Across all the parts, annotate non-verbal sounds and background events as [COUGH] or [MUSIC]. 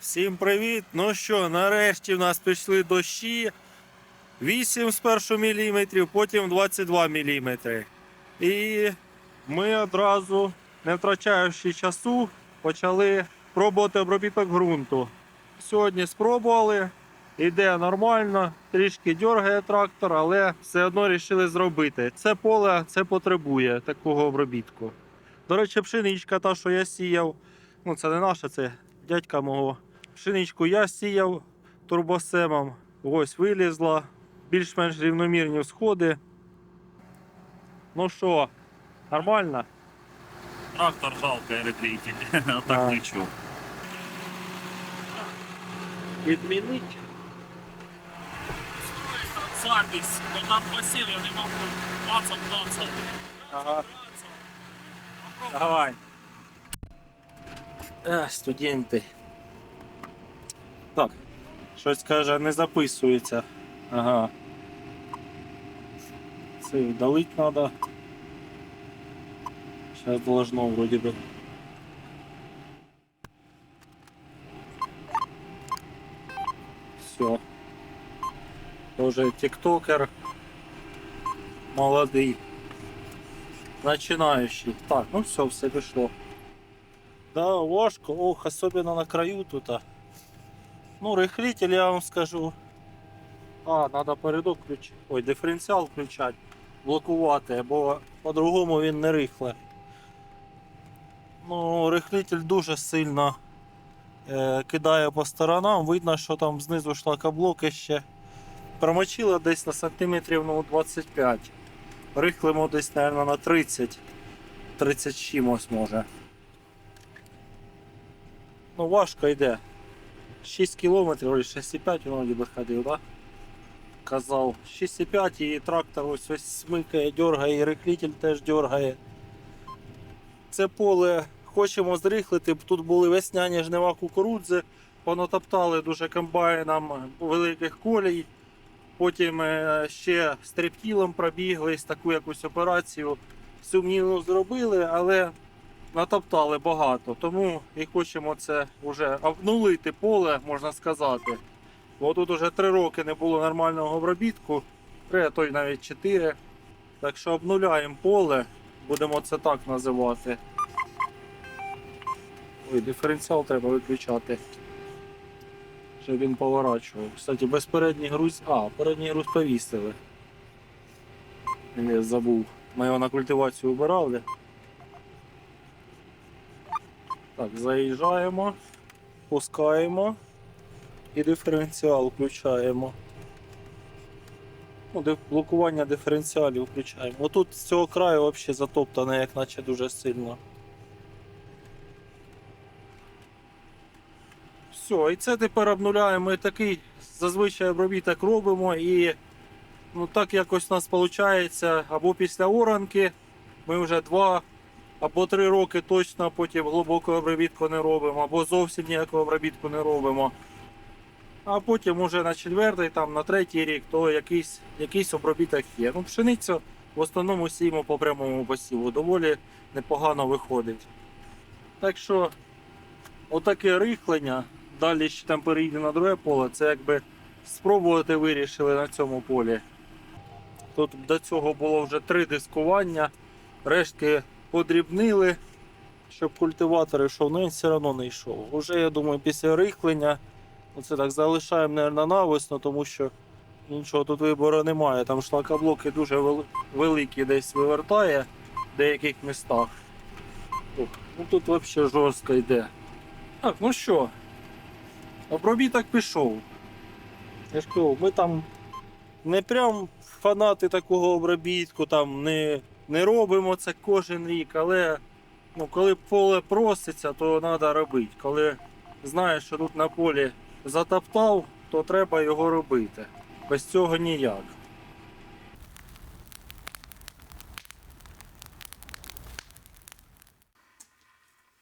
Всім привіт! Ну що, нарешті в нас пішли дощі. 8 спершу міліметрів, потім 22 міліметри. І ми одразу, не втрачаючи часу, почали пробувати обробіток ґрунту. Сьогодні спробували, іде нормально, трішки дергає трактор, але все одно вирішили зробити. Це поле це потребує такого обробітку. До речі, пшеничка, та, що я сіяв, ну це не наша, це дядька мого. Пшеничку я сіяв турбосемом. Ось вилізла. Більш-менш рівномірні сходи. Ну що, нормально? Трактор жалко, електритель. [LAUGHS] А А. так нічого. Відмінить. Запись, ну там посів, я не можу 20-20. Ага. Давай. Е, студенти. Щось каже, не записується. Ага. Це удалить треба. Сейчас должно вроде бы. Все. Тоже тиктокер. Молодий. Начинающий. Так, ну все, все пішло. Да, важко, ох, особенно на краю тут. Ну, рихлитель я вам скажу. А, треба передок включити. Ой, диференціал включати, блокувати, бо по-другому він не рихле. Ну, рихлитель дуже сильно е, кидає по сторонам. Видно, що там знизу шлакоблоки ще промочило десь на сантиметрів ну, 25. Рихлимо десь, мабуть, на 30. 30 з чимось може. Ну, важко йде. 6 кілометрів, 6,5 він вроді би ходив, да? Казав. 6,5 і трактор ось ось смикає, дергає, і рихлитель теж дергає. Це поле хочемо зрихлити. Тут були весняні жнива кукурудзи, понатоптали дуже комбайном великих колій. Потім е, ще стрибтілом пробіглись, таку якусь операцію сумнівно зробили, але натоптали багато. Тому і хочемо це вже обнулити поле, можна сказати. Бо тут вже три роки не було нормального обробітку, три, а то й навіть чотири. Так що обнуляємо поле, будемо це так називати. Ой, диференціал треба виключати. Щоб він поворачував. Кстати, без передній груз. А, передній груз повісили. Я забув. Ми його на культивацію вбирали. Так, заїжджаємо, пускаємо і диференціал включаємо. Ну, блокування диференціалів включаємо. Отут з цього краю взагалі затоптане, як наче дуже сильно. Все, і це тепер обнуляємо і такий зазвичай обробіток робимо і ну так якось у нас виходить, або після оранки ми вже два або три роки точно потім глибокого обробітку не робимо, або зовсім ніякого обробітку не робимо. А потім уже на четвертий, там, на третій рік, то якийсь, якийсь обробіток є. Ну, пшеницю в основному сіємо по прямому посіву, доволі непогано виходить. Так що, отаке рихлення, далі ще там перейде на друге поле, це якби спробувати вирішили на цьому полі. Тут до цього було вже три дискування, рештки подрібнили, щоб культиватор йшов, але він все одно не йшов. Уже, я думаю, після рихлення це так залишаємо мабуть, навесно, тому що нічого тут вибору немає. Там шлакоблоки дуже великі десь вивертає в деяких містах. Ох, Ну тут взагалі жорстко йде. Так, ну що, обробіток пішов. Я ж кажу, ми там не прям фанати такого обробітку, там не, не робимо це кожен рік, але ну, коли поле проситься, то треба робити. Коли знаєш, що тут на полі затоптав, то треба його робити. Без цього ніяк.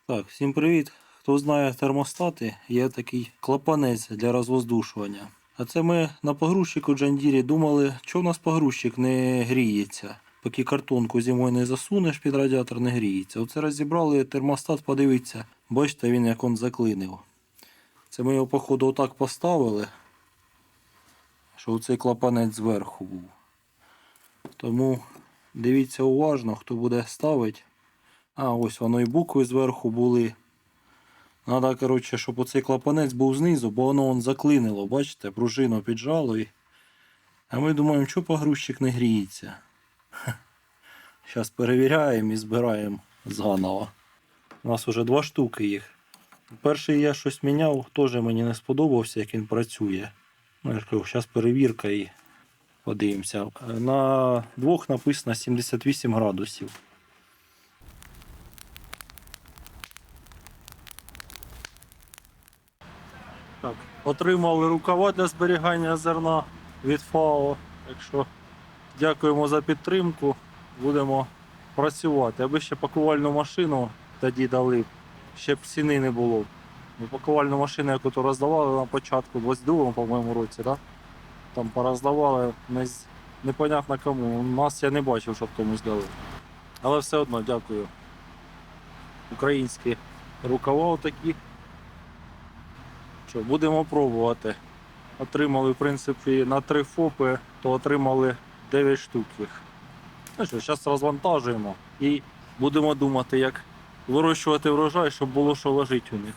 Так, всім привіт. Хто знає термостати, є такий клапанець для розвоздушування. А це ми на погрузчику Джандірі думали, що в нас погрузчик не гріється. Поки картонку зимою не засунеш під радіатор, не гріється. Оце розібрали термостат, подивіться. Бачите, він як он заклинив. Це ми його, походу, отак поставили, що цей клапанець зверху був. Тому дивіться уважно, хто буде ставити. А, ось воно і букви зверху були. Надо, коротше, щоб оцей клапанець був знизу, бо воно он заклинило, бачите, пружину піджало. І... А ми думаємо, що погрузчик не гріється. Зараз перевіряємо і збираємо заново. У нас вже два штуки їх. Перший я щось міняв, теж мені не сподобався, як він працює. Ну, я ж кажу, зараз перевірка і подивимося. На двох написано 78 градусів. Так, отримали рукава для зберігання зерна від ФАО. Так що дякуємо за підтримку. Будемо працювати. Аби ще пакувальну машину тоді дали, ще б ціни не було. Ну, Пакувальну машину, яку то роздавали на початку, 22-му, по-моєму, році, да? там пороздавали не непонятно кому. Нас я не бачив, щоб комусь дали. Але все одно дякую. Українські рукава такі. Що, будемо пробувати. Отримали, в принципі, на три ФОПи, то отримали 9 штук їх. Ну що, зараз розвантажуємо і будемо думати, як вирощувати врожай, щоб було що ложити у них.